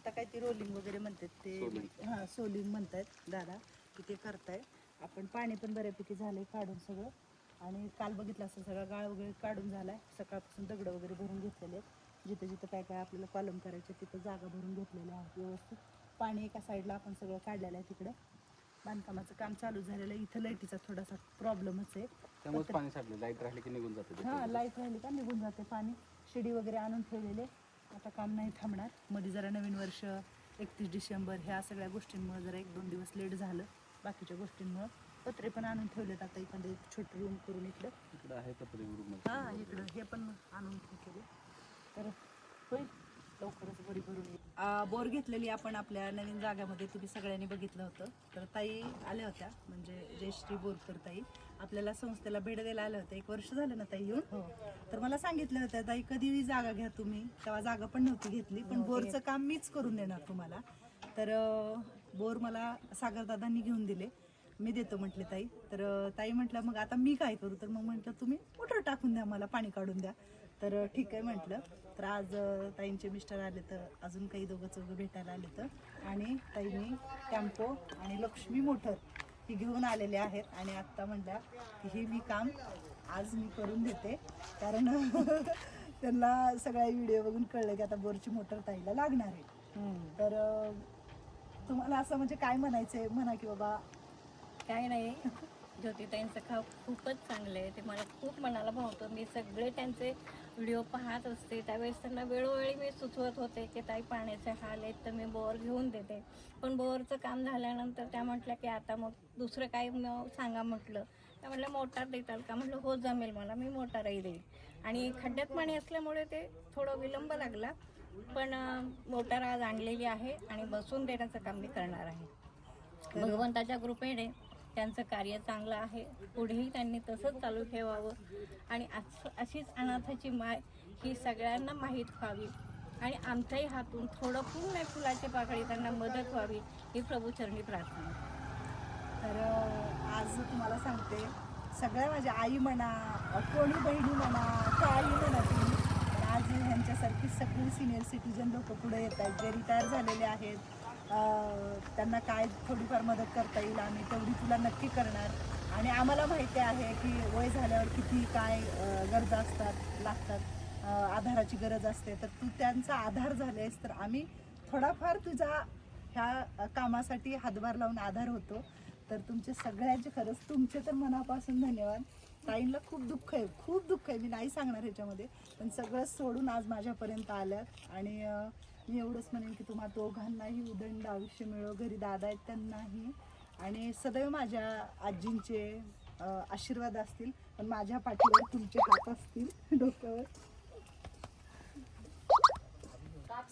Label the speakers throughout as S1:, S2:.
S1: आता काय ते रोलिंग वगैरे म्हणतात ते. हां सोलिंग म्हणतायत दादा की ते करताय. आपण पाणी पण बऱ्यापैकी झालंय काढून सगळं. आणि काल बघितलं असं सगळं गाळ वगैरे काढून झालाय. सकाळपासून दगड वगैरे भरून घेतलेले आहेत. जिथं जिथं काय काय आपल्याला कॉलम करायचे तिथं जागा भरून घेतलेल्या आहेत व्यवस्थित. पाणी एका साईडला आपण सगळं काढलेलं आहे तिकडं. बांधकामाचं काम चालू झालेलं आहे. इथं लाईटीचा थोडासा प्रॉब्लेमच आहे.
S2: त्यामुळेच पाणी साठलं लाइट राहिली की निघून जाते.
S1: हां लाइट राहिली का निघून जाते पाणी. शिडी वगैरे आणून ठेवलेले. आता काम नाही थांबणार. मध्ये जरा नवीन वर्ष एकतीस डिसेंबर ह्या सगळ्या गोष्टींमुळे जरा एक दोन दिवस लेट झालं. बाकीच्या गोष्टींमुळं पत्रे पण आणून ठेवलेत आता एखादे छोटे रूम करून इकडं.
S2: इकडं आहे पत्रे रूम
S1: हां इकडं. हे पण आणून ठेवले तर होईल. लवकरच बरी भरून येईल. बोर घेतलेली आपण आपल्या नवीन जाग्यामध्ये तुम्ही सगळ्यांनी बघितलं होतं. तर ताई आल्या होत्या म्हणजे जयश्री बोरकर ताई. आपल्याला संस्थेला भेट द्यायला आल्या होत्या. एक वर्ष झालं ना ताई येऊन. तर मला सांगितलं होतं ताई कधी जागा घ्या तुम्ही? तेव्हा जागा पण नव्हती घेतली पण बोरचं काम मीच करून देणार तुम्हाला. तर बोर मला सागरदादांनी घेऊन दिले. मी देतो म्हटले ताई. तर ताई म्हटलं मग आता मी काय करू? तर मग म्हटलं तुम्ही मोटर टाकून द्या मला पाणी काढून द्या. तर ठीक आहे म्हटलं. तर आज ताईंचे मिस्टर आले तर अजून काही दोघं चौघं भेटायला आले तर. आणि ताईंनी टॅम्पो आणि लक्ष्मी मोटर ही घेऊन आलेले आहेत. आणि आत्ता म्हटल्या की हे मी काम आज मी करून देते. कारण त्यांना सगळ्या व्हिडिओ बघून कळलं की आता बोरची मोटर ताईला लागणार आहे. तर तुम्हाला असं म्हणजे काय म्हणायचंय? म्हणा की बाबा.
S3: काय नाही. ज्योतिताईंचं काम खूपच चांगलं आहे. ते मला खूप मनाला भावतं. मी सगळे त्यांचे व्हिडिओ पाहत असते. त्यावेळेस त्यांना वेळोवेळी मी सुचवत होते की ताई पाण्याचे हाल आहेत तर मी बोर घेऊन देते. पण बोरचं काम झाल्यानंतर त्या म्हटल्या की आता मग दुसरं काय सांगा म्हटलं. त्या म्हटलं मोटार देताल का? म्हटलं हो जमेल मला मी मोटारही देईल. आणि खड्ड्यात पाणी असल्यामुळे ते थोडं विलंब लागला. पण मोटार आज आणलेली आहे आणि बसून देण्याचं काम मी करणार आहे. भगवंताच्या कृपेने त्यांचं कार्य चांगलं आहे. पुढेही त्यांनी तसंच चालू ठेवावं. आणि आज अशीच अनाथाची माय ही सगळ्यांना माहीत व्हावी. आणि आमच्याही हातून थोडं पूर्ण फुलाची पाकळी त्यांना मदत व्हावी ही प्रभूचरणी प्रार्थना.
S1: तर आज तुम्हाला सांगते सगळ्या माझ्या आई म्हणा कोणी बहिणी म्हणा काही म्हणा तुम्ही आज ह्यांच्यासारखी सगळी सिनियर सिटीजन लोक पुढे येत आहेत जे रिटायर झालेले आहेत. त्यांना काय थोडीफार मदत करता येईल आम्ही तेवढी तुला नक्की करणार. आणि आम्हाला माहिती आहे की वय झाल्यावर किती काय गरजा असतात लागतात. आधाराची गरज असते. तर तू त्यांचा आधार झालेस तर आम्ही थोडाफार तुझा ह्या कामासाठी हातभार लावून आधार होतो. तर तुमचे सगळ्यांचे खरंच तुमचे तर मनापासून धन्यवाद. ताईंना खूप दुःख आहे खूप दुःख आहे. मी नाही सांगणार ह्याच्यामध्ये. पण सगळं सोडून आज माझ्यापर्यंत आल्यात. आणि मी एवढंच म्हणेन की तुम्हा दोघांनाही उदंड आयुष्य मिळो घरी दादा आहेत त्यांनाही. आणि सदैव माझ्या आजींचे आशीर्वाद असतील पण माझ्या पाठीवर तुमचे हात असतील डोक्यावर.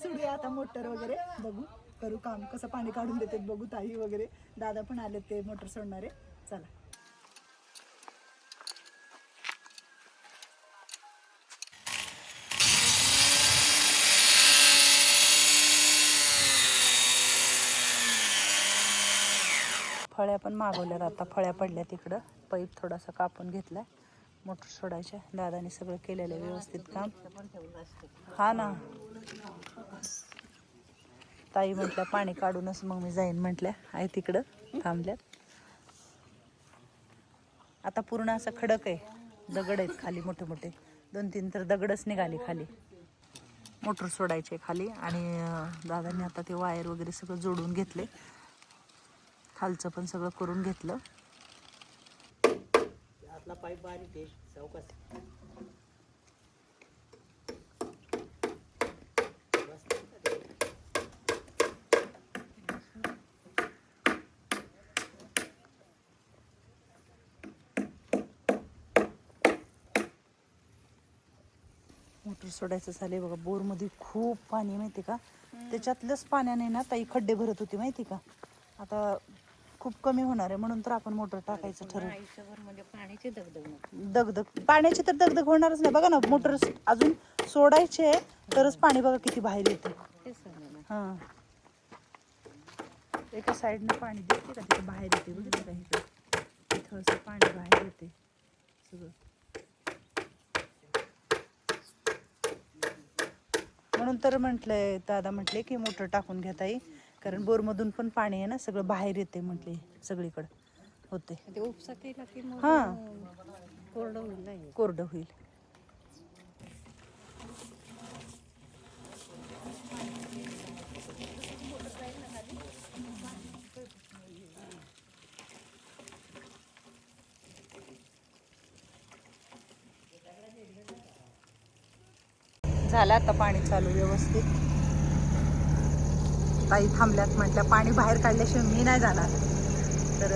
S1: सोडूया आता मोटर वगैरे बघू. करू काम कसं पाणी काढून देतात बघू ताई वगैरे. दादा पण आले ते मोटर सोडणारे. चला. फळ्या पण मागवल्यात. आता फळ्या पडल्या तिकडं पाईप थोडासा कापून घेतलाय. मोटर सोडायच्या दादाने सगळं केलेलं आहे व्यवस्थित काम. हा ना. ताई म्हटल्या पाणी काढूनच मग मी जाईन म्हटल्या. आहे तिकडं थांबल्यात. आता पूर्ण असं खडक आहे. दगड आहेत खाली मोठे मोठे. दोन तीन तर दगडच निघाली खाली. मोटर सोडायचे खाली. आणि दादांनी आता ते वायर वगैरे सगळं जोडून घेतले. खालचं पण सगळं करून घेतलं.
S4: आतला पाईप बारीक आहे चौकस.
S1: मोटर सोडायचं झाले बघा बोरमध्ये खूप पाणी माहिती का? त्याच्यातलंच पाण्याने ना ताई खड्डे भरत होती माहिती का? आता खूप कमी होणार आहे म्हणून तर आपण मोटर टाकायचं ठरवलं
S3: आयुष्यभर म्हणजे पाण्याची दगदग नको.
S1: दगदग पाण्याची तर दगदग होणारच नाही. बघा ना मोटर अजून सोडायचे तरच पाणी बघा किती बाहेर येते.
S3: तेच सांगा ना.
S1: हा. एका साईडने पाणी दिसते का तिथे बाहेर येते बघितलं का इकडे इथं असं पाणी बाहेर येते. सगळं. म्हणून तर म्हटलंय दादा म्हटले की मोटर टाकून घेता येईल कारण बोरमधून पण पाणी आहे ना सगळं बाहेर येते म्हटले सगळीकडं. होते.
S3: ते उपसा केला की मग
S1: हां.
S3: कोरडं होईल नाही
S1: कोरडं होईल. झालं आता पाणी चालू व्यवस्थित. ताई थांबल्यात म्हटल्या पाणी बाहेर काढल्याशिवाय मी नाही जाणार. तर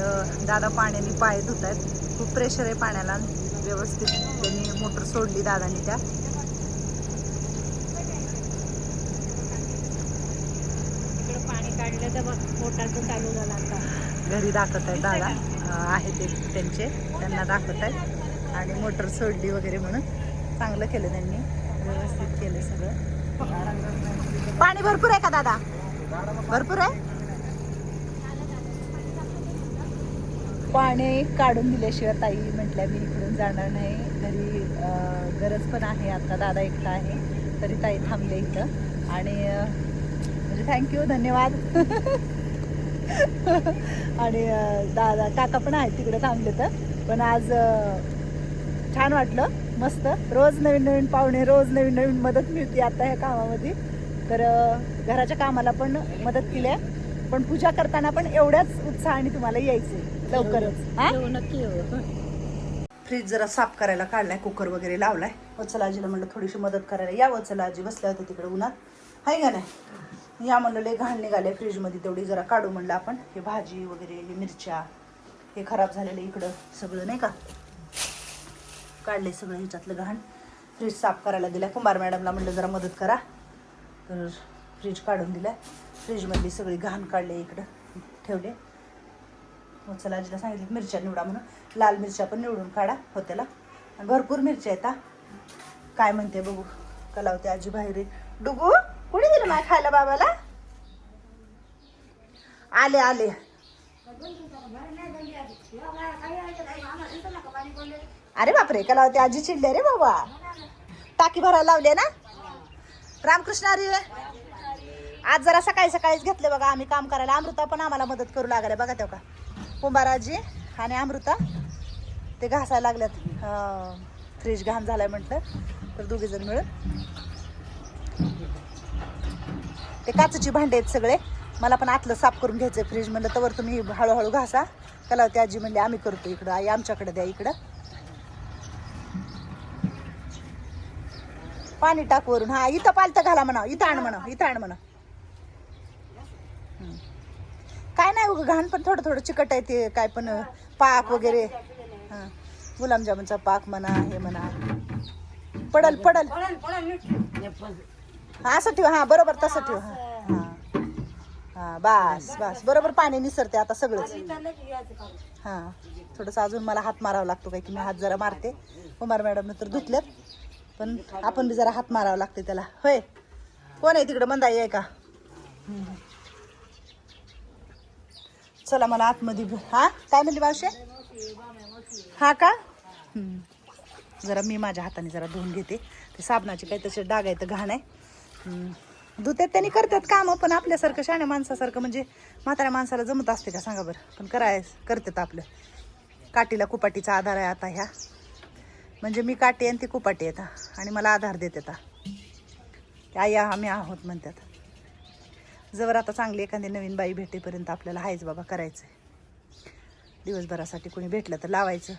S1: दादा पाण्याने पाय धुत आहेत खूप प्रेशर आहे पाण्याला. व्यवस्थित त्यांनी मोटर सोडली दादानी त्या.
S3: तिकडे पाणी काढलं तर बघ मोटारचं चालू झालं आता.
S1: घरी दाखवत आहेत दादा. आहेत ते त्यांचे. त्यांना दाखवत आहेत आणि मोटर सोडली वगैरे म्हणून. चांगलं केलं त्यांनी. व्यवस्थित केलं सगळं. पाणी भरपूर आहे का दादा? भरपूर आहे. पाणी काढून दिल्याशिवाय ताई म्हटल्या मी इकडून जाणार नाही. घरी गरज पण आहे. आता दादा एकटा आहे तरी ताई थांबले इथं. आणि म्हणजे थँक्यू धन्यवाद. आणि दादा काका पण आहेत तिकडे थांबले तर. पण आज छान वाटलं मस्त. रोज नवीन नवीन पाहुणे रोज नवीन नवीन मदत मिळते आता ह्या कामामध्ये. तर घराच्या कामाला पण मदत केली आहे पण पूजा करताना पण एवढ्याच उत्साहाने तुम्हाला यायचे लवकरच. हा
S3: येऊ नक्की येऊ
S1: फ्रीज जरा साफ करायला काढलाय कुकर वगैरे लावलाय. वत्सला आजीला म्हणलं थोडीशी मदत करायला या वत्सला आजी बसल्या होत्या तिकडे उन्हात. हाय का नाही? या म्हणलं लय घाण निघाले फ्रीजमध्ये तेवढी जरा काढू म्हणलं आपण. हे भाजी वगैरे हे मिरच्या हे खराब झालेलं इकडं सगळं नाही का? काढले सगळं ह्याच्यातलं घाण. फ्रीज साफ करायला दिला कुंभार मॅडमला म्हणलं जरा मदत करा. तर फ्रीज काढून दिला फ्रीजमधली सगळी घाण काढले इकडं. ठेवले. मग चला आजीला सांगितलं मिरच्या निवडा म्हणून. लाल मिरच्या पण निवडून काढा होत्याला आणि भरपूर मिरच्या आहेत काय म्हणते बघू. कलावते आजी बाहेर आहे. डुगू कुणी दिलं माय खायला बाबाला? आले आले. अरे बापरे कलावते आजी चिडले रे बाबा. टाकी भरायला लावले ना? रामकृष्ण हरी आज जरा सकाळी सकाळीच घेतले बघा आम्ही काम करायला. अमृता पण आम्हाला मदत करू लागले बघा तेव्हा. का कुंभाराजी आणि अमृता ते घासायला लागल्यात. फ्रीज घाण झालाय म्हटलं तर दोघे जण मिळून. ते काचेची भांडे आहेत सगळे. मला पण आतलं साफ करून घ्यायचं फ्रीज म्हणलं तर तुम्ही हळूहळू घासा. त्याला ती आजी म्हणली आम्ही करतो इकडं आई आमच्याकडे द्या इकडं. पाणी टाक वरून. हा इथं पालतं घाला म्हणा इथं आण म्हणा इथं आण म्हणा काय नाही उगं घाण पण थोडं थोडं चिकट आहे ते काय पण पाक वगैरे. हां. गुलाबजामुनचा पाक म्हणा हे म्हणा. पडल पडल. असं ठेव. हा बरोबर तसं ठेव. हा. हां बस बस. बरोबर पाणी निसरते आता सगळंच हा. थोडंसं अजून मला हात मारावा लागतो काय की मी हात जरा मारते. कुमार मॅडम तर धुतल्यात. पण आपण बी जरा हात मारावा लागते त्याला. होय? कोण आहे तिकडं? मंदाई आहे का? चला मला आतमध्ये हा? काय म्हणली मावशे? हा का? जरा मी माझ्या हाताने जरा धुवून घेते. ते साबणाचे काही तसे डाग आहे तर घाण आहे. धुतात त्यांनी करतात कामं पण आपल्यासारखं शाण्या माणसासारखं म्हणजे म्हाताऱ्या माणसाला जमत असते का? सांगा बरं. पण कराय करतात आपलं. काठीला कुपाटीचा आधार आहे आता ह्या. म्हणजे मी काटे आणि ती कुपाटी येतात आणि मला आधार देत येतात की आई आम्ही आहोत म्हणतात. जवळ आता चांगली एखादी नवीन बाई भेटेपर्यंत आपल्याला हायच बाबा करायचं दिवसभरासाठी कोणी भेटलं तर लावायचं.